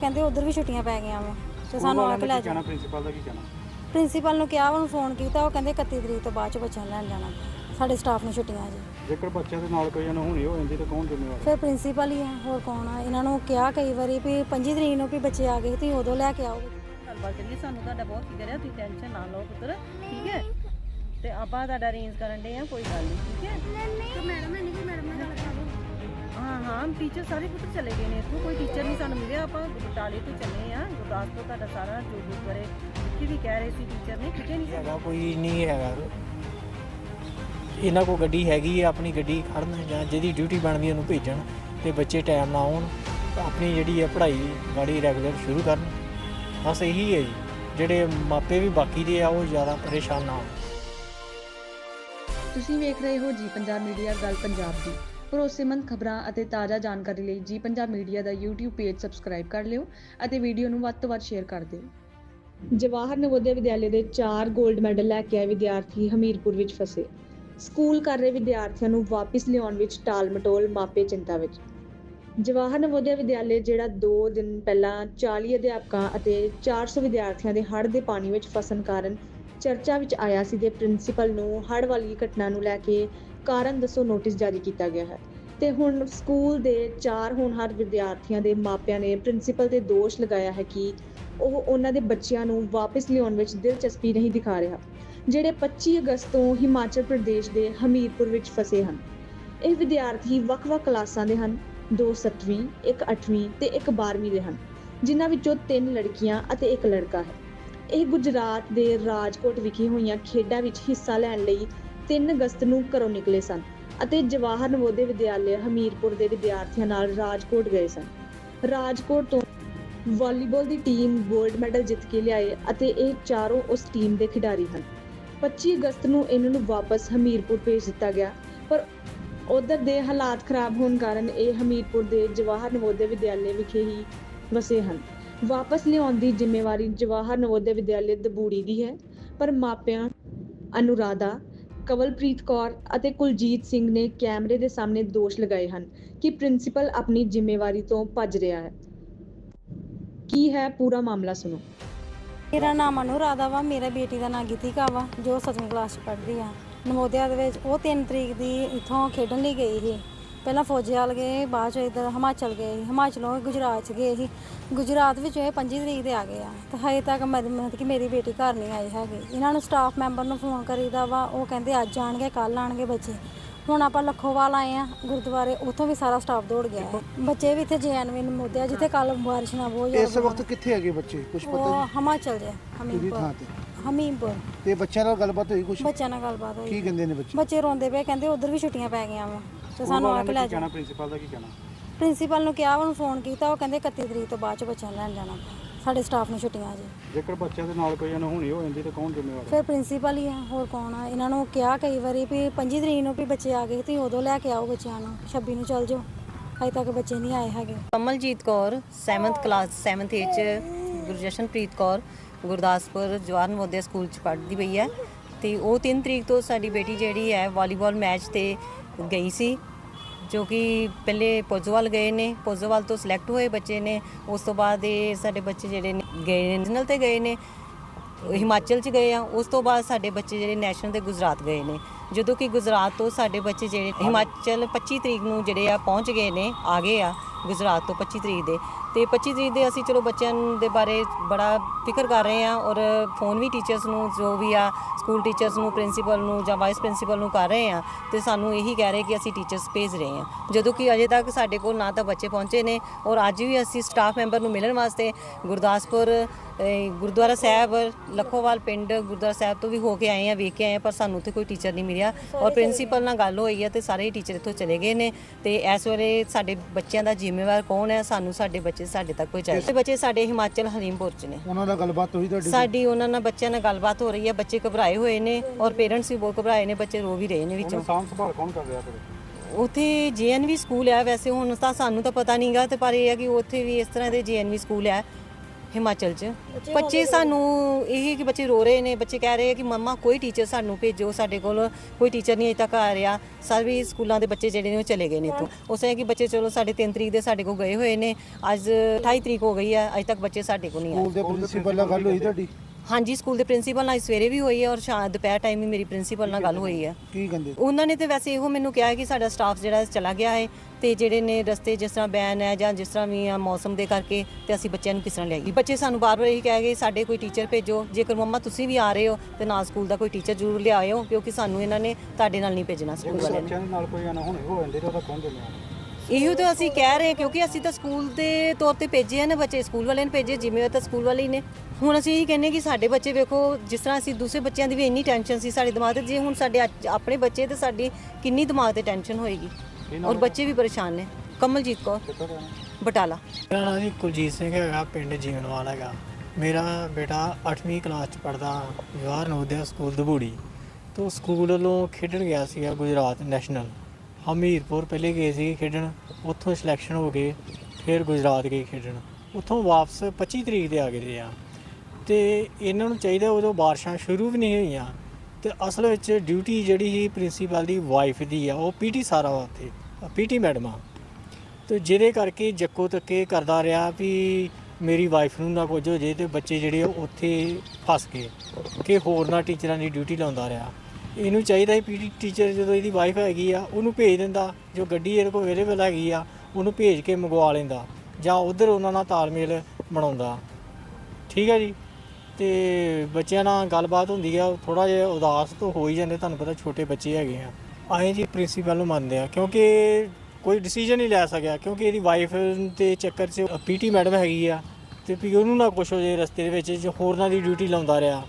ਕਹਿੰਦੇ ਉਧਰ ਵੀ ਛੁੱਟੀਆਂ ਪੈ ਗਈਆਂ ਵਾ ਤੇ ਸਾਨੂੰ ਆ ਕੇ ਲੈ ਜਾ ਪ੍ਰਿੰਸੀਪਲ ਦਾ ਕੀ ਕਹਿਣਾ? ਪ੍ਰਿੰਸੀਪਲ ਨੂੰ ਕਿਹਾ ਉਹਨੂੰ ਫੋਨ ਕੀਤਾ ਉਹ ਕਹਿੰਦੇ 31 ਤਰੀਕ ਤੋਂ ਬਾਅਦ ਚ ਬੱਚਿਆਂ ਨੂੰ ਲੈਣ ਜਾਣਾ ਸਾਡੇ ਸਟਾਫ ਨੂੰ ਛੁੱਟੀਆਂ ਜੀ। ਜੇਕਰ ਬੱਚਿਆਂ ਦੇ ਨਾਲ ਕੋਈ ਅਨਹੋਣੀ ਹੋ ਜਾਂਦੀ ਤਾਂ ਕੌਣ ਜ਼ਿੰਮੇਵਾਰ? ਫਿਰ ਪ੍ਰਿੰਸੀਪਲ ਹੀ ਆ ਹੋਰ ਕੌਣ ਆ? ਇਹਨਾਂ ਨੂੰ ਕਿਹਾ ਕਈ ਵਾਰੀ ਵੀ 25 ਤਰੀਕ ਨੂੰ ਵੀ ਬੱਚੇ ਆ ਗਏ ਤੁਸੀਂ ਉਦੋਂ ਲੈ ਕੇ ਆਓ। ਗੱਲਬਾਤ ਕਰੀਏ ਸਾਨੂੰ ਤੁਹਾਡਾ ਬਹੁਤ ਫਿਕਰ ਹੈ ਤੁਸੀਂ ਟੈਨਸ਼ਨ ਨਾ ਲਓ ਪੁੱਤਰ ਠੀਕ ਹੈ? ਤੇ ਆਪਾਂ ਤੁਹਾਡਾ ਅਰੇਂਜ ਕਰਨ ਦੇ ਆ ਕੋਈ ਗੱਲ ਨਹੀਂ ਠੀਕ ਹੈ? ਤੇ ਮੈਡਮ ਕੋਈ ਮੈਡਮ ਨਾਲ ਗੱਲ ਹਾਂ ਹਾਂ ਟੀਚਰ ਸਾਰੇ ਪੁੱਤਰ ਚਲੇ ਗਏ ਨੇ। ਇੱਥੋਂ ਕੋਈ ਟੀਚਰ ਨਹੀਂ ਸਾਨੂੰ ਮਿਲਿਆ। ਆਪਾਂ ਬਟਾਲੇ ਤੋਂ ਚੱਲੇ ਆ ਗੁਰਦਾਸਪੁਰ ਤੁਹਾਡਾ ਸਾਰਾ ਜੋ ਗੁਰਦੁਆਰੇ ਜਿੱਥੇ ਵੀ ਕਹਿ ਰਹੇ ਸੀ ਟੀਚਰ ਨੇ ਕਿਤੇ ਨਹੀਂ ਹੈਗਾ ਕੋਈ ਨਹੀਂ ਹੈਗਾ। ਇਹਨਾਂ ਕੋ ਗੱਡੀ ਹੈਗੀ ਹੈ ਆਪਣੀ ਗੱਡੀ ਖੜਨ ਜਾਂ ਜਿਹਦੀ ਡਿਊਟੀ ਬਣਦੀ ਉਹਨੂੰ ਭੇਜਣ ਤੇ ਬੱਚੇ ਟਾਈਮ ਨਾਲ ਆਉਣ ਆਪਣੀ ਜਿਹੜੀ ਹੈ ਪੜ੍ਹਾਈ ਗਾੜੀ ਰੈਗੂਲਰ ਸ਼ੁਰੂ ਕਰਨ। ਬਸ ਇਹੀ ਹੈ ਜੀ। ਜਿਹੜੇ ਮਾਪੇ ਵੀ ਬਾਕੀ ਦੇ ਆ ਉਹ ਜ਼ਿਆਦਾ ਪਰੇਸ਼ਾਨ ਨਾ ਹੋਣ। ਤੁਸੀਂ ਵੇਖ ਰਹੇ ਹੋ ਜੀ ਪੰਜਾਬ ਮੀਡੀਆ ਗੱਲ ਪੰਜਾਬ ਦੀ। ਭਰੋਸੇਮੰਦ ਖਬਰਾਂ ਅਤੇ ਤਾਜ਼ਾ ਜਾਣਕਾਰੀ ਲਈ ਜੀ ਪੰਜਾਬ ਮੀਡੀਆ ਦਾ YouTube ਪੇਜ ਸਬਸਕ੍ਰਾਈਬ ਕਰ ਲਿਓ ਅਤੇ ਵੀਡੀਓ ਨੂੰ ਵੱਧ ਤੋਂ ਵੱਧ ਸ਼ੇਅਰ ਕਰ ਦਿਓ। ਜਵਾਹਰ ਨਵੋਦਿਆ ਵਿਦਿਆਲੇ ਦੇ 4 골ਡ ਮੈਡਲ ਲੈ ਕੇ ਆਏ ਵਿਦਿਆਰਥੀ ਹਮੀਰਪੁਰ ਵਿੱਚ ਫਸੇ। ਸਕੂਲ ਕਰ ਰਹੇ ਵਿਦਿਆਰਥੀਆਂ ਨੂੰ ਵਾਪਸ ਲਿਆਉਣ ਵਿੱਚ ਟਾਲ ਮਟੋਲ, ਮਾਪੇ ਚਿੰਤਾ ਵਿੱਚ। ਜਵਾਹਰ ਨਵੋਦਿਆ ਵਿਦਿਆਲੇ ਜਿਹੜਾ 2 ਦਿਨ ਪਹਿਲਾਂ 40 ਅਧਿਆਪਕਾਂ ਅਤੇ 400 ਵਿਦਿਆਰਥੀਆਂ ਦੇ ਹੜ੍ਹ ਦੇ ਪਾਣੀ ਵਿੱਚ ਫਸਣ ਕਾਰਨ ਚਰਚਾ ਵਿੱਚ ਆਇਆ ਸੀ ਦੇ ਪ੍ਰਿੰਸੀਪਲ ਨੂੰ ਹੜ੍ਹ ਵਾਲੀ ਘਟਨਾ ਨੂੰ ਲੈ ਕੇ ਕਾਰਨ ਦੱਸੋ ਨੋਟਿਸ ਜਾਰੀ ਕੀਤਾ ਗਿਆ ਹੈ। ਤੇ ਹੁਣ ਸਕੂਲ ਦੇ ਚਾਰ ਹੋਣਹਾਰ ਵਿਦਿਆਰਥੀਆਂ ਦੇ ਮਾਪਿਆਂ ਨੇ ਪ੍ਰਿੰਸੀਪਲ ਤੇ ਦੋਸ਼ ਲਗਾਇਆ ਹੈ ਕਿ ਉਹ ਉਹਨਾਂ ਦੇ ਬੱਚਿਆਂ ਨੂੰ ਵਾਪਸ ਲਿਆਉਣ ਵਿੱਚ ਦਿਲਚਸਪੀ ਨਹੀਂ ਦਿਖਾ ਰਿਹਾ, ਜਿਹੜੇ 25 ਅਗਸਤ ਤੋਂ ਹਿਮਾਚਲ ਪ੍ਰਦੇਸ਼ ਦੇ ਹਮੀਰਪੁਰ ਵਿੱਚ ਫਸੇ ਹਨ। ਇਹ ਵਿਦਿਆਰਥੀ ਵੱਖ-ਵੱਖ ਕਲਾਸਾਂ ਦੇ ਹਨ, ਦੋ 7ਵੀਂ ਇੱਕ 8ਵੀਂ ਤੇ ਇੱਕ 12ਵੀਂ ਦੇ ਹਨ, ਜਿਨ੍ਹਾਂ ਵਿੱਚੋਂ ਤਿੰਨ ਲੜਕੀਆਂ ਅਤੇ ਇੱਕ ਲੜਕਾ ਹੈ। ਇਹ ਗੁਜਰਾਤ ਦੇ ਰਾਜਕੋਟ ਵਿਖੇ ਹੋਈਆਂ ਖੇਡਾਂ ਵਿੱਚ ਹਿੱਸਾ ਲੈਣ ਲਈ 3 ਅਗਸਤ ਨੂੰ ਘਰੋਂ ਨਿਕਲੇ ਸਨ ਅਤੇ ਜਵਾਹਰ ਨਵੋਦਿਆ ਵਿਦਿਆਲਿਆ ਹਮੀਰਪੁਰ ਦੇ ਵਿਦਿਆਰਥੀਆਂ ਨਾਲ ਰਾਜਕੋਟ ਗਏ ਸਨ। ਰਾਜਕੋਟ ਤੋਂ ਵਾਲੀਬਾਲ ਦੀ ਟੀਮ 골ਡ ਮੈਡਲ ਜਿੱਤ ਕੇ ਲਿਆਏ ਅਤੇ ਇਹ ਚਾਰੋਂ ਉਸ ਟੀਮ ਦੇ ਖਿਡਾਰੀ ਹਨ। 25 ਅਗਸਤ ਨੂੰ ਇਹਨਾਂ ਨੂੰ ਵਾਪਸ ਹਮੀਰਪੁਰ ਭੇਜ ਦਿੱਤਾ ਗਿਆ, ਪਰ ਉਧਰ ਦੇ ਹਾਲਾਤ ਖਰਾਬ ਹੋਣ ਕਾਰਨ ਇਹ ਹਮੀਰਪੁਰ ਦੇ ਜਵਾਹਰ ਨਵੋਦਿਆ ਵਿਦਿਆਲੇ ਵਿਖੇ ਹੀ ਵਸੇ ਹਨ। ਵਾਪਸ ਲਿਆਉਣ ਦੀ ਜ਼ਿੰਮੇਵਾਰੀ ਜਵਾਹਰ ਨਵੋਦਿਆ ਵਿਦਿਆਲੇ ਦਬੂੜੀ ਦੀ ਹੈ, ਪਰ ਮਾਪਿਆਂ ਅਨੁਰਾਧਾ ਕਵਲਪ੍ਰੀਤ ਕੌਰ ਅਤੇ ਕੁਲਜੀਤ ਸਿੰਘ ਨੇ ਕੈਮਰੇ ਦੇ ਸਾਹਮਣੇ ਦੋਸ਼ ਲਗਾਏ ਹਨ ਕਿ ਪ੍ਰਿੰਸੀਪਲ ਆਪਣੀ ਜ਼ਿੰਮੇਵਾਰੀ ਤੋਂ ਭੱਜ ਰਿਹਾ ਹੈ। ਕੀ ਹੈ ਪੂਰਾ ਮਾਮਲਾ ਸੁਣੋ। ਮੇਰਾ ਨਾਮ ਅਨੁਰਾਧਾ ਵਾ, ਮੇਰੇ ਬੇਟੀ ਦਾ ਨਾਮ ਗੀਤਿਕਾ ਵਾ, ਜੋ 7ਵੀਂ ਕਲਾਸ ਚ ਪੜ੍ਹਦੀ ਆ। ਨਵੋਦਿਆ ਦੇ ਵਿੱਚ ਉਹ 3 ਤਰੀਕ ਦੀ ਇੱਥੋਂ ਖੇਡਣ ਲਈ ਗਈ ਸੀ। ਪਹਿਲਾਂ ਫੌਜੀਆਲ ਗਏ ਬਾਅਦ ਚ ਇਧਰ ਹਿਮਾਚਲ ਗਏ ਹਿਮਾਚਲੋਂ ਗੁਜਰਾਤ ਚ ਗਏ ਸੀ। ਗੁਜਰਾਤ ਵਿੱਚ ਇਹ 25 ਤਰੀਕ ਦੇ ਆ ਗਏ ਆ। ਤੇ ਹਜੇ ਤੱਕ ਮਤਲਬ ਕਿ ਮੇਰੀ ਬੇਟੀ ਘਰ ਨਹੀਂ ਆਈ ਹੈਗੀ। ਇਹਨਾਂ ਨੂੰ ਸਟਾਫ ਮੈਂਬਰ ਨੂੰ ਫੋਨ ਕਰੀਦਾ ਵਾ ਉਹ ਕਹਿੰਦੇ ਅੱਜ ਆਣਗੇ ਕੱਲ ਆਣਗੇ ਬੱਚੇ। ਹੁਣ ਆਪਾਂ ਲੱਖੋਵਾਲ ਆਏ ਆ ਗੁਰਦੁਆਰੇ ਉੱਥੋਂ ਵੀ ਸਾਰਾ ਸਟਾਫ ਦੌੜ ਗਿਆ ਹੈ। ਬੱਚੇ ਵੀ ਇੱਥੇ ਜੈਨਵਿਨ ਮੁੱਦਿਆ ਜਿੱਥੇ ਕੱਲ ਬਾਰਿਸ਼ ਨਾਲ ਬਹੁਤ ਜ਼ਿਆਦਾ ਇਸ ਵਕਤ ਕਿੱਥੇ ਹੈਗੇ ਬੱਚੇ? ਕੁਝ ਪਤਾ ਉਹ ਹਿਮਾਚਲ ਥਾਂ ਹਮੀਰਪੁਰ ਹਮੀਰਪੁਰ ਤੇ ਬੱਚਿਆਂ ਨਾਲ ਗੱਲਬਾਤ ਹੋਈ ਕੁਝ ਬੱਚਿਆਂ ਨਾਲ ਗੱਲਬਾਤ ਕੀ ਹੋਈ ਕਹਿੰਦੇ ਨੇ ਬੱਚੇ? ਬੱਚੇ ਰੋਂਦੇ ਪਏ ਕਹਿੰਦੇ ਉਧਰ ਵੀ ਛੁੱਟੀਆਂ ਪੈ ਗਈਆਂ ਵਾ। ਤੇ ਸਾਨੂੰ ਆ ਕੇ ਲੈ ਜਾ ਕਹਿਣਾ ਪ੍ਰਿੰਸੀਪਲ ਦਾ ਕੀ ਕਹਿਣਾ? ਪ੍ਰਿੰਸੀਪਲ ਨੂੰ ਕਿਹਾ ਉਹਨੂੰ ਫੋਨ ਕੀਤਾ ਉਹ ਕਹਿੰਦੇ 31 ਤਰੀਕ ਤੋਂ ਬਾਅਦ ਚ ਬੱਚਿਆਂ ਨੂੰ ਲੈਣ ਜਾਣਾ ਸਾਡੇ ਸਟਾਫ ਨੂੰ ਛੁੱਟੀਆਂ ਜੀ। ਜੇਕਰ ਬੱਚਿਆਂ ਦੇ ਨਾਲ ਕੋਈ ਅਨਹੋਣੀ ਹੋ ਜਾਂਦੀ ਤਾਂ ਕੌਣ ਜ਼ਿੰਮੇਵਾਰ ਫਿਰ ਪ੍ਰਿੰਸੀਪਲ ਹੀ ਆ ਹੋਰ ਕੌਣ ਆ? ਇਹਨਾਂ ਨੂੰ ਕਿਹਾ ਕਈ ਵਾਰੀ ਵੀ 25 ਤਰੀਕ ਨੂੰ ਵੀ ਬੱਚੇ ਆ ਗਏ ਤੁਸੀਂ ਉਦੋਂ ਲੈ ਕੇ ਆਓ ਬੱਚਿਆਂ ਨੂੰ 26 ਨੂੰ ਚੱਲ ਜਾਓ। ਅਜੇ ਤੱਕ ਬੱਚੇ ਨਹੀਂ ਆਏ ਹੈਗੇ। Kamaljeet Kaur 7th class 7th A ਚ ਗੁਰਜਸ਼ਨਪ੍ਰੀਤ ਕੌਰ ਗੁਰਦਾਸਪੁਰ ਜਵਾਹਰ ਨਵੋਦਿਆ ਸਕੂਲ ਚ ਪੜ੍ਹਦੀ ਪਈ ਹੈ। ਤੇ ਉਹ 3 ਤਰੀਕ ਤੋਂ ਸਾਡੀ ਬੇਟੀ ਜਿਹੜੀ ਹੈ ਵਾਲੀਬਾਲ ਮੈਚ ਤੇ ਗਈ ਸੀ। ਜੋ ਕਿ ਪਹਿਲੇ ਪੋਜ਼ੋਵਾਲ ਗਏ ਨੇ ਪੋਜ਼ੋਵਾਲ ਤੋਂ ਸਿਲੈਕਟ ਹੋਏ ਬੱਚੇ ਨੇ, ਉਸ ਤੋਂ ਬਾਅਦ ਇਹ ਸਾਡੇ ਬੱਚੇ ਜਿਹੜੇ ਨੇ ਗਏ ਨੇ ਨੈਸ਼ਨਲ ਤੇ ਗਏ ਨੇ, ਹਿਮਾਚਲ ਚ ਗਏ ਆ, ਉਸ ਤੋਂ ਬਾਅਦ ਸਾਡੇ ਬੱਚੇ ਜਿਹੜੇ ਨੈਸ਼ਨਲ ਤੇ ਗੁਜਰਾਤ ਗਏ ਨੇ। ਜਦੋਂ ਕਿ ਗੁਜਰਾਤ ਤੋਂ ਸਾਡੇ ਬੱਚੇ ਜਿਹੜੇ ਹਿਮਾਚਲ 25 ਤਰੀਕ ਨੂੰ ਜਿਹੜੇ ਆ ਪਹੁੰਚ ਗਏ ਨੇ, ਆ ਗਏ ਆ ਗੁਜਰਾਤ ਤੋਂ 25 ਤਰੀਕ ਦੇ। ਤੇ 25 ਤਰੀਕ ਦੇ ਅਸੀਂ ਚਲੋ ਬੱਚਿਆਂ ਦੇ ਬਾਰੇ ਬੜਾ ਫਿਕਰ ਕਰ ਰਹੇ ਆ ਔਰ ਫੋਨ ਵੀ ਟੀਚਰਸ ਨੂੰ, ਜੋ ਵੀ ਆ ਸਕੂਲ ਟੀਚਰਸ ਨੂੰ ਪ੍ਰਿੰਸੀਪਲ ਨੂੰ ਜਾਂ ਵਾਈਸ ਪ੍ਰਿੰਸੀਪਲ ਨੂੰ ਕਰ ਰਹੇ ਆ ਤੇ ਸਾਨੂੰ ਇਹੀ ਕਹਿ ਰਹੇ ਕਿ ਅਸੀਂ ਟੀਚਰਸ ਭੇਜ ਰਹੇ ਆ ਜਦੋਂ ਕਿ ਅਜੇ ਤੱਕ ਸਾਡੇ ਕੋਲ ਨਾ ਤਾਂ ਬੱਚੇ ਪਹੁੰਚੇ ਨੇ ਔਰ ਅੱਜ ਵੀ ਅਸੀਂ ਸਟਾਫ ਮੈਂਬਰ ਨੂੰ ਮਿਲਣ ਵਾਸਤੇ ਗੁਰਦਾਸਪੁਰ ਗੁਰਦੁਆਰਾ ਸਾਹਿਬ, ਲਖੋਵਾਲ ਪਿੰਡ ਗੁਰਦੁਆਰਾ ਸਾਹਿਬ ਤੋਂ ਵੀ ਹੋ ਕੇ ਆਏ ਆ ਵੇਖ ਕੇ ਆਏ ਆ ਪਰ ਸਾਨੂੰ ਉੱਥੇ ਕੋਈ ਟੀਚਰ ਨਹੀਂ ਮਿਲਿਆ। ਔਰ ਪ੍ਰਿੰਸੀਪਲ ਨਾਲ ਗੱਲ ਹੋਈ ਹੈ ਤੇ ਸਾਰੇ ਟੀਚਰ ਇੱਥੋਂ ਚਲੇ ਗਏ ਨੇ ਤੇ ਇਸ ਵੇਲੇ ਸਾਡੇ ਬੱਚਿਆਂ ਦਾ ਜ਼ਿੰਮੇਵਾਰ ਕੌਣ ਹੈ ਸਾਨੂੰ ਸਾਡੇ ਬੱਚੇ ਸਾਡੇ ਤੱਕ ਪਹੁੰਚਾਏ ਬੱਚੇ ਸਾਡੇ ਹਿਮਾਚਲ ਹਰੀਮਪੁਰ ਚ ਨੇ। ਉਹਨਾਂ ਨਾਲ ਗੱਲਬਾਤ ਹੋਈ ਤੁਹਾਡੀ? ਸਾਡੀ ਉਹਨਾਂ ਨਾਲ ਬੱਚਿਆਂ ਨਾਲ ਗੱਲਬਾਤ ਹੋ ਰਹੀ ਹੈ ਬੱਚੇ ਘਬਰਾਏ ਹੋਏ ਨੇ ਔਰ ਪੇਰੈਂਟਸ ਵੀ ਬਹੁਤ ਘਬਰਾਏ ਨੇ। ਬੱਚੇ ਰੋ ਵੀ ਰਹੇ ਨੇ ਵਿੱਚੋਂ। ਸਾਂਭ ਸੰਭਾਲ ਕੌਣ ਕਰ ਰਿਹਾ ਫਿਰ ਉੱਥੇ ਜੀਐਨਵੀ ਸਕੂਲ ਹੈ ਵੈਸੇ। ਹੁਣ ਤਾਂ ਸਾਨੂੰ ਤਾਂ ਪਤਾ ਨਹੀਂਗਾ ਤੇ ਪਰ ਇਹ ਹੈ ਕਿ ਉੱਥੇ ਵੀ ਇਸ ਤਰ੍ਹਾਂ ਦੇ ਜੀਐਨਵੀ ਸਕੂਲ ਹੈ ਹਿਮਾਚਲ 'ਚ। ਬੱਚੇ ਸਾਨੂੰ ਇਹ ਕਿ ਬੱਚੇ ਰੋ ਰਹੇ ਨੇ। ਬੱਚੇ ਕਹਿ ਰਹੇ ਕਿ ਮੰਮਾ ਕੋਈ ਟੀਚਰ ਸਾਨੂੰ ਭੇਜੋ ਸਾਡੇ ਕੋਲ ਕੋਈ ਟੀਚਰ ਨਹੀਂ ਅਜੇ ਤੱਕ ਆ ਰਿਹਾ। ਸਾਰੇ ਸਕੂਲਾਂ ਦੇ ਬੱਚੇ ਜਿਹੜੇ ਨੇ ਉਹ ਚਲੇ ਗਏ ਨੇ ਇੱਥੋਂ। ਉਸ ਹੈ ਕਿ ਬੱਚੇ ਚਲੋ ਸਾਡੇ 3 ਤਰੀਕ ਦੇ ਸਾਡੇ ਕੋਲ ਗਏ ਹੋਏ ਨੇ। ਅੱਜ 28 ਤਰੀਕ ਹੋ ਗਈ ਹੈ ਅਜੇ ਤੱਕ ਬੱਚੇ ਸਾਡੇ ਕੋਲ ਨਹੀਂ ਆਏ। ਸਕੂਲ ਦੇ ਪ੍ਰਿੰਸੀਪਲ ਨਾਲ ਗੱਲ ਹੋਈ ਤੁਹਾਡੀ? ਹਾਂਜੀ ਸਕੂਲ ਦੇ ਪ੍ਰਿੰਸੀਪਲ ਨਾਲ ਸਵੇਰੇ ਵੀ ਹੋਈ ਹੈ ਔਰ ਸ਼ਾਮ ਦੁਪਹਿਰ ਟਾਈਮ ਵੀ ਮੇਰੀ ਪ੍ਰਿੰਸੀਪਲ ਨਾਲ ਗੱਲ ਹੋਈ ਹੈ। ਕੀ ਕਹਿੰਦੇ? ਉਹਨਾਂ ਨੇ ਤੇ ਵੈਸੇ ਇਹੋ ਮੈਨੂੰ ਕਿਹਾ ਹੈ ਕਿ ਸਾਡਾ ਸਟਾਫ ਜਿਹੜਾ ਚਲਾ ਗਿਆ ਹੈ ਤੇ ਜਿਹੜੇ ਨੇ ਰਸਤੇ ਜਿਸ ਤਰ੍ਹਾਂ ਬੈਨ ਹੈ ਜਾਂ ਜਿਸ ਤਰ੍ਹਾਂ ਵੀ ਆ ਮੌਸਮ ਦੇ ਕਰਕੇ ਤੇ ਅਸੀਂ ਬੱਚਿਆਂ ਨੂੰ ਕਿਸ ਤਰ੍ਹਾਂ ਲਿਆਈਏ। ਬੱਚੇ ਸਾਨੂੰ ਬਾਰ-ਬਾਰ ਇਹੀ ਕਹਿ ਗਏ ਸਾਡੇ ਕੋਈ ਟੀਚਰ ਭੇਜੋ ਜੇਕਰ ਮੰਮਾ ਤੁਸੀਂ ਵੀ ਆ ਰਹੇ ਹੋ ਤੇ ਨਾਲ ਸਕੂਲ ਦਾ ਕੋਈ ਟੀਚਰ ਜ਼ਰੂਰ ਲਿਆਇਓ ਕਿਉਂਕਿ ਸਾਨੂੰ ਇਹਨਾਂ ਨੇ ਤੁਹਾਡੇ ਨਾਲ ਨਹੀਂ ਭੇਜਣਾ ਸਕੂਲ ਵਾਲਿਆਂ ਨੇ। ਬੱਚਿਆਂ ਦੇ ਨਾਲ ਕੋਈ ਅਨਹੋਣੀ ਹੋ ਜਾਂਦੀ ਤਾਂ ਉਹਦਾ ਕੌਣ ਜ਼ਿੰਮੇਵਾਰ ਇਹੋ ਤਾਂ ਅਸੀਂ ਕਹਿ ਰਹੇ ਹਾਂ ਕਿਉਂਕਿ ਅਸੀਂ ਤਾਂ ਸਕੂਲ ਦੇ ਤੌਰ ਤੇ ਭੇਜੇ ਹਨ ਬੱਚੇ ਸਕੂਲ ਵਾਲਿਆਂ ਨੇ ਭੇਜੇ ਜ਼ਿੰਮੇਵਾਰ ਤਾਂ ਸਕੂਲ ਵਾਲੇ ਹੀ ਨੇ। ਹੁਣ ਅਸੀਂ ਇਹ ਕਹਿੰਨੇ ਕਿ ਸਾਡੇ ਬੱਚੇ ਵੇਖੋ ਜਿਸ ਤਰ੍ਹਾਂ ਅਸੀਂ ਦੂਸਰੇ ਬੱਚਿਆਂ ਦੀ ਵੀ ਇੰਨੀ ਟੈਨਸ਼ਨ ਸੀ ਸਾਡੇ ਦਿਮਾਗ ਤੇ ਜੇ ਹੁਣ ਸਾਡੇ ਅੱਜ ਆਪਣੇ ਬੱਚੇ ਤੇ ਸਾਡੀ ਕਿੰਨੀ ਦਿਮਾਗ ਤੇ ਟੈਨਸ਼ਨ ਹੋਏਗੀ। ਔਰ ਬੱਚੇ ਵੀ ਪਰੇਸ਼ਾਨ ਨੇ। ਕਮਲਜੀਤ ਕੌਰ ਬਟਾਲਾ। ਮੇਰਾ ਨਾਮ ਜੀ ਕੁਲਜੀਤ ਸਿੰਘ ਹੈਗਾ ਪਿੰਡ ਜੀਵਨਵਾਲ ਹੈਗਾ। ਮੇਰਾ ਬੇਟਾ 8ਵੀਂ ਕਲਾਸ ਚ ਪੜਦਾ ਜਵਾਹਰ ਨਵੋਦਿਆ ਸਕੂਲ ਦਬੂੜੀ। ਤੋਂ ਸਕੂਲ ਵੱਲੋਂ ਖੇਡਣ ਗਿਆ ਸੀਗਾ ਗੁਜਰਾਤ ਨੈਸ਼ਨਲ। ਹਮੀਰਪੁਰ ਪਹਿਲੇ ਗਏ ਸੀ ਖੇਡਣ, ਉੱਥੋਂ ਸਿਲੈਕਸ਼ਨ ਹੋ ਗਏ ਫਿਰ ਗੁਜਰਾਤ ਗਏ ਖੇਡਣ। ਉੱਥੋਂ ਵਾਪਸ 25 ਤਰੀਕ ਦੇ ਆ ਗਏ ਆ। ਤੇ ਇਹਨਾਂ ਨੂੰ ਚਾਹੀਦਾ ਉਦੋਂ ਬਾਰਿਸ਼ਾਂ ਸ਼ੁਰੂ ਵੀ ਨਹੀਂ ਹੋਈਆਂ। ਤੇ ਅਸਲ ਵਿੱਚ ਡਿਊਟੀ ਜਿਹੜੀ ਸੀ ਪ੍ਰਿੰਸੀਪਲ ਦੀ ਵਾਈਫ ਦੀ ਆ, ਉਹ ਪੀਟੀ ਸਾਰਾ ਵਾ ਉੱਥੇ ਪੀਟੀ ਮੈਡਮ ਆ। ਤੇ ਜਿਹਦੇ ਕਰਕੇ ਜੱਕੋ ਤੱਕੇ ਕਰਦਾ ਰਿਹਾ ਵੀ ਮੇਰੀ ਵਾਈਫ ਨੂੰ ਨਾ ਕੁਝ ਹੋ ਜੇ ਤੇ ਬੱਚੇ ਜਿਹੜੇ ਉੱਥੇ ਫਸ ਗਏ। ਕਿ ਹੋਰ ਨਾ ਟੀਚਰਾਂ ਦੀ ਡਿਊਟੀ ਲਾਉਂਦਾ ਰਿਹਾ। ਇਹਨੂੰ ਚਾਹੀਦਾ ਸੀ ਪੀਟੀ ਟੀਚਰ ਜਦੋਂ ਇਹਦੀ ਵਾਈਫ ਹੈਗੀ ਆ, ਉਹਨੂੰ ਭੇਜ ਦਿੰਦਾ, ਜੋ ਗੱਡੀ ਇਹਦੇ ਕੋਲ ਅਵੇਲੇਬਲ ਹੈਗੀ ਆ, ਉਹਨੂੰ ਭੇਜ ਕੇ ਮੰਗਵਾ ਲੈਂਦਾ, ਜਾਂ ਉਧਰ ਉਹਨਾਂ ਨਾਲ ਤਾਲਮੇਲ ਬਣਾਉਂਦਾ। ਠੀਕ ਹੈ ਜੀ? ਤੇ ਬੱਚਿਆਂ ਨਾਲ ਗੱਲਬਾਤ ਹੁੰਦੀ ਆ ਥੋੜਾ ਜਿਹਾ ਉਦਾਸ ਤੋਂ ਹੋ ਹੀ ਜਾਂਦੇ, ਤੁਹਾਨੂੰ ਪਤਾ ਛੋਟੇ ਬੱਚੇ ਹੈਗੇ ਆ। ਆਏ ਜੀ ਪ੍ਰਿੰਸੀਪਲ ਨੂੰ ਮੰਨਦੇ ਆ, ਕਿਉਂਕਿ ਕੋਈ ਡਿਸੀਜਨ ਨਹੀਂ ਲੈ ਸਕਿਆ, ਕਿਉਂਕਿ ਇਹਦੀ ਵਾਈਫ ਦੇ ਚੱਕਰ 'ਚ ਪੀਟੀ ਮੈਡਮ ਹੈਗੀ ਆ, ਤੇ ਵੀ ਉਹਨੂੰ ਨਾ ਕੁਛ ਹੋ ਜੇ ਰਸਤੇ ਦੇ ਵਿੱਚ, ਜੋ ਹੋਰਨਾਂ ਦੀ ਡਿਊਟੀ ਲਾਉਂਦਾ ਰਿਹਾ।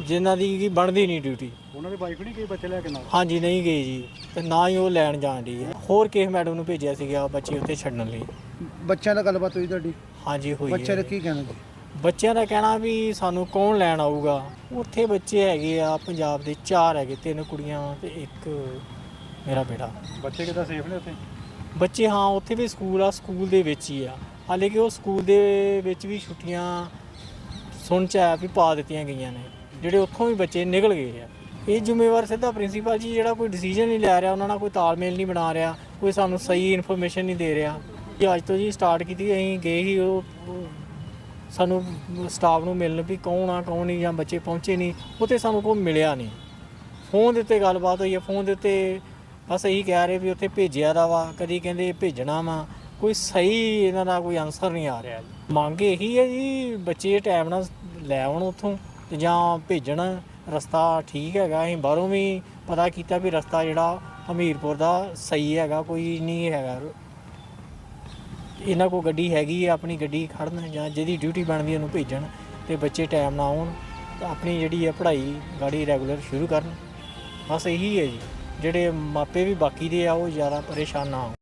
ਜਿਨ੍ਹਾਂ ਦੀ ਕੀ ਬਣਦੀ ਨਹੀਂ ਡਿਊਟੀ ਉਹਨਾਂ ਦੀ ਵਾਈਫ ਨਹੀਂ ਗਈ ਬੱਚੇ ਲੈ ਕੇ ਨਾਲ? ਹਾਂਜੀ ਨਹੀਂ ਗਏ ਜੀ। ਤੇ ਨਾ ਹੀ ਉਹ ਲੈਣ ਜਾਣ ਦੀ ਹੈ ਹੋਰ ਕਿਸੇ ਮੈਡਮ ਨੂੰ ਭੇਜਿਆ ਸੀਗਾ ਬੱਚੇ ਉੱਥੇ ਛੱਡਣ ਲਈ? ਬੱਚਿਆਂ ਨਾਲ ਗੱਲਬਾਤ ਹੋਈ ਤੁਹਾਡੀ? ਹਾਂਜੀ ਹੋਈ ਬੱਚਿਆਂ ਹੈ ਨੇ ਕੀ ਕਹਿਣਾ ਜੀ? ਬੱਚਿਆਂ ਦਾ ਕਹਿਣਾ ਵੀ ਸਾਨੂੰ ਕੌਣ ਲੈਣ ਆਊਗਾ? ਉੱਥੇ ਬੱਚੇ ਹੈਗੇ ਆ ਪੰਜਾਬ ਦੇ ਚਾਰ ਹੈਗੇ ਤਿੰਨ ਕੁੜੀਆਂ ਤੇ ਇੱਕ ਮੇਰਾ ਬੇਟਾ। ਬੱਚੇ ਕਿੱਦਾਂ ਸੇਫ ਨੇ ਉੱਥੇ? ਬੱਚੇ ਹਾਂ ਉੱਥੇ ਵੀ ਸਕੂਲ ਆ ਸਕੂਲ ਦੇ ਵਿੱਚ ਹੀ ਆ। ਹਾਲੇ ਕਿ ਉਹ ਸਕੂਲ ਦੇ ਵਿੱਚ ਵੀ ਛੁੱਟੀਆਂ ਸੁਣ ਚ ਆਇਆ ਵੀ ਪਾ ਦਿੱਤੀਆਂ ਗਈਆਂ ਨੇ। ਜਿਹੜੇ ਉੱਥੋਂ ਵੀ ਬੱਚੇ ਨਿਕਲ ਗਏ ਆ। ਇਹ ਜ਼ਿੰਮੇਵਾਰ ਸਿੱਧਾ ਪ੍ਰਿੰਸੀਪਲ ਜੀ ਜਿਹੜਾ ਕੋਈ ਡਿਸੀਜਨ ਨਹੀਂ ਲੈ ਰਿਹਾ, ਉਹਨਾਂ ਨਾਲ ਕੋਈ ਤਾਲਮੇਲ ਨਹੀਂ ਬਣਾ ਰਿਹਾ, ਕੋਈ ਸਾਨੂੰ ਸਹੀ ਇਨਫੋਰਮੇਸ਼ਨ ਨਹੀਂ ਦੇ ਰਿਹਾ। ਜੀ ਅੱਜ ਤੋਂ ਜੀ ਸਟਾਰਟ ਕੀਤੀ, ਅਸੀਂ ਗਏ ਹੀ ਉਹ ਸਾਨੂੰ ਸਟਾਫ ਨੂੰ ਮਿਲਣ ਵੀ ਕੌਣ ਆ, ਕੌਣ ਨਹੀਂ, ਜਾਂ ਬੱਚੇ ਪਹੁੰਚੇ ਨਹੀਂ, ਉੱਥੇ ਸਾਨੂੰ ਕੋਈ ਮਿਲਿਆ ਨਹੀਂ। ਫੋਨ ਦੇ ਉੱਤੇ ਗੱਲਬਾਤ ਹੋਈ ਹੈ ਫੋਨ ਦੇ ਉੱਤੇ ਬਸ ਇਹੀ ਕਹਿ ਰਹੇ ਵੀ ਉੱਥੇ ਭੇਜਿਆ ਦਾ ਵਾ, ਕਦੀ ਕਹਿੰਦੇ ਭੇਜਣਾ ਵਾ, ਕੋਈ ਸਹੀ ਇਹਨਾਂ ਦਾ ਕੋਈ ਆਨਸਰ ਨਹੀਂ ਆ ਰਿਹਾ। ਜੀ। ਮੰਗ ਇਹੀ ਹੈ ਜੀ, ਬੱਚੇ ਟਾਈਮ ਨਾਲ ਲੈ ਆਉਣ ਉੱਥੋਂ। ਤੇ ਜਾਂ ਭੇਜਣ, ਰਸਤਾ ਠੀਕ ਹੈਗਾ, ਅਸੀਂ ਬਾਹਰੋਂ ਵੀ ਪਤਾ ਕੀਤਾ ਵੀ ਰਸਤਾ ਜਿਹੜਾ ਹਮੀਰਪੁਰ ਦਾ ਸਹੀ ਹੈਗਾ, ਕੋਈ ਨਹੀਂ ਹੈਗਾ। ਇਹਨਾਂ ਕੋਲ ਗੱਡੀ ਹੈਗੀ ਹੈ ਆਪਣੀ ਗੱਡੀ ਖੜਨ ਜਾਂ ਜਿਹਦੀ ਡਿਊਟੀ ਬਣਦੀ ਉਹਨੂੰ ਭੇਜਣ ਤੇ ਬੱਚੇ ਟਾਈਮ ਨਾਲ ਆਉਣ, ਤੇ ਆਪਣੀ ਜਿਹੜੀ ਹੈ ਪੜ੍ਹਾਈ ਗਾੜੀ ਰੈਗੂਲਰ ਸ਼ੁਰੂ ਕਰਨ। ਬਸ ਇਹੀ ਹੈ ਜੀ। ਜਿਹੜੇ ਮਾਪੇ ਵੀ ਬਾਕੀ ਦੇ ਆ, ਉਹ ਜ਼ਿਆਦਾ ਪਰੇਸ਼ਾਨ ਨਾ ਹੋਣ।